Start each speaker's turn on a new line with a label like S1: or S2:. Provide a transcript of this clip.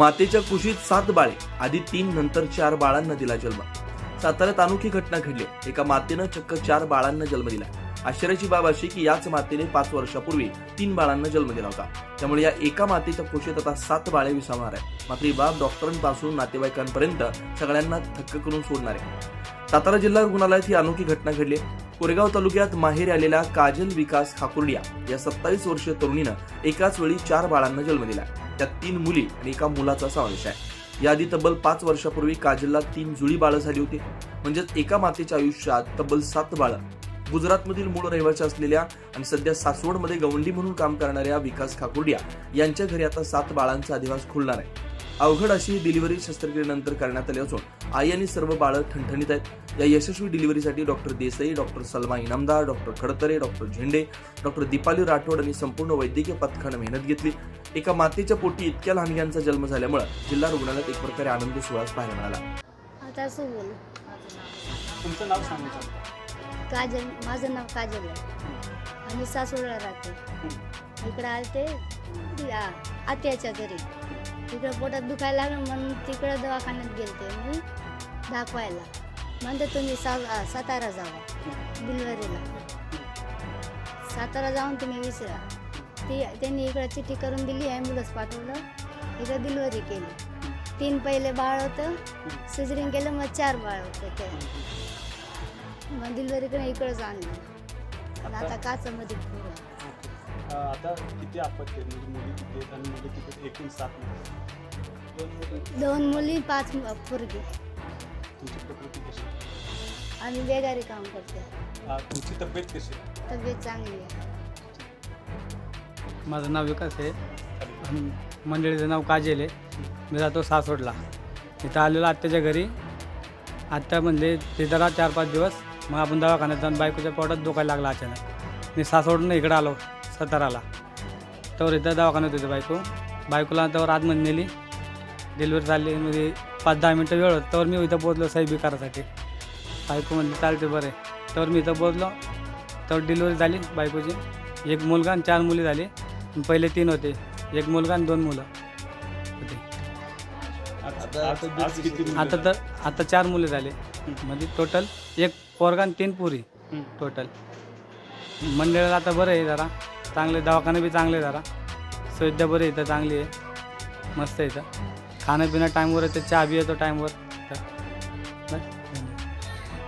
S1: मातेच्या कुशीत सात बाळे आधी तीन नंतर चार बाळांना दिला जन्म. साताऱ्यात अनोखी घटना घडली. एका मातेनं चक्क चार बाळांना जन्म दिला. आश्चर्याची बाब अशी की याच मातेने पाच वर्षापूर्वी तीन बाळांना जन्म दिला होता. त्यामुळे या एका मातेच्या कुशीत आता सात बाळे विसावणार आहे. मात्र ही बाब डॉक्टरांपासून नातेवाईकांपर्यंत सगळ्यांना थक्क करून सोडणार आहे. सातारा जिल्हा रुग्णालयात ही अनोखी घटना घडली. कोरेगाव तालुक्यात माहेर आलेल्या काजल विकास खाकुर्डिया या सत्तावीस वर्षीय तरुणीनं एकाच वेळी चार बाळांना जन्म दिला. त्यात तीन मुली आणि एका मुलाचा समावेश आहे. याआधी तब्बल पाच वर्षापूर्वी काजलला तीन जुळी बाळं झाली होती. म्हणजेच एका मातेच्या आयुष्यात तब्बल सात बाळं. गुजरातमधील मूळ रहिवासी असलेल्या आणि सध्या सासवडमध्ये गवंडी म्हणून काम करणाऱ्या विकास खाकुर्डिया यांच्या घरी आता सात बाळांचा अधिवास खुलणार आहे. अवघड अशी डिलिव्हरी शस्त्रक्रियेनंतर करण्यात आली असून आई आणि सर्व बाळं ठणठणीत आहेत. या यशस्वी डिलिव्हरीसाठी doctor Desai doctor Salma Inamdar doctor Khadtare doctor Zende doctor Deepali Rathod आणि संपूर्ण वैद्यकीय पथकानं मेहनत घेतली. एका मातेच्या पोटी इतक्या लहान यांचा जन्म झाल्यामुळे जिल्हा रुग्णालयात एक प्रकारे आनंद सोहळाच पाहायला मिळाला.
S2: आता असं बोल.
S3: तुमचं नाव सांगायचं
S2: काजल माझं नाव काजल आहे. आम्ही सासवडला राहते. इकडं आलते आत्याच्या घरी. तिकडं पोटात दुखायला लागलं म्हणून तिकडं दवाखान्यात गेलते मी दाखवायला. म्हणते तुम्ही सा आ, सातारा जावा डिलिव्हरीला सातारा जाऊन तुम्ही विसरा. ती त्यांनी इकडं चिठ्ठी करून दिली ॲम्ब्युलन्स पाठवलं. इकडं डिलिव्हरी केली. तीन पहिले बाळ होतं सिजरिंग केलं मग चार बाळ होतं ते. मग डिलिव्हरीकडे इकडंच आणलं. आणि आता काचामध्ये पोरं.
S3: आता किती आपत्ती म्हणजे मुली किती आहेत आणि मुली किती आहेत? एकूण सात मुली.
S2: दोन मुली? पाच पोरगी.
S3: तुमची प्रकृती कशी? आहे?
S2: आम्ही बेगारी काम करते
S3: अं, तुमची तब्येत कशी? आहे?
S2: तब्येत चांगली आहे.
S4: माझं नाव विकास आहे. आणि मंडळीचं नाव काजेल आहे. मी राहतो सासवडला. इथं आलेलो आत्याच्या घरी. आत्या म्हणले ते जरा चार पाच दिवस मग आपण दवाखान्यात जाऊन बायकोच्या पोटात दुखायला लागला अचानक. मी सासवडनं इकडं आलो साताराला. तर इथं दवाखान्यात होते बायको. बायकोला त्यावर आतमध्ये नेली. डिलिव्हरी झाली म्हणजे पाच दहा मिनटं वेळ होतं. तर मी इथं पोचलो साहेबी करायसाठी बायको म्हणली चालते बरं तर मी इथं पोचलो तर डिलिव्हरी झाली बायकोची. एक मुलगा आणि चार मुली झाली. पहिले तीन होते. एक मुलगा आणि दोन मुलं होते.
S3: आज किती मुली
S4: आता तर आता चार मुले झाले. म्हणजे टोटल एक पोरगा आणि तीन पुरी
S3: हं.
S4: टोटल मंडळाला आता बरं आहे जरा. चांगले दवाखाने बी चांगले जरा. सुविधा बरी इथं चांगली आहे. मस्त आहे इथं. खाणं पिणं टाईमवर येतं चहा बी येतो टाईमवर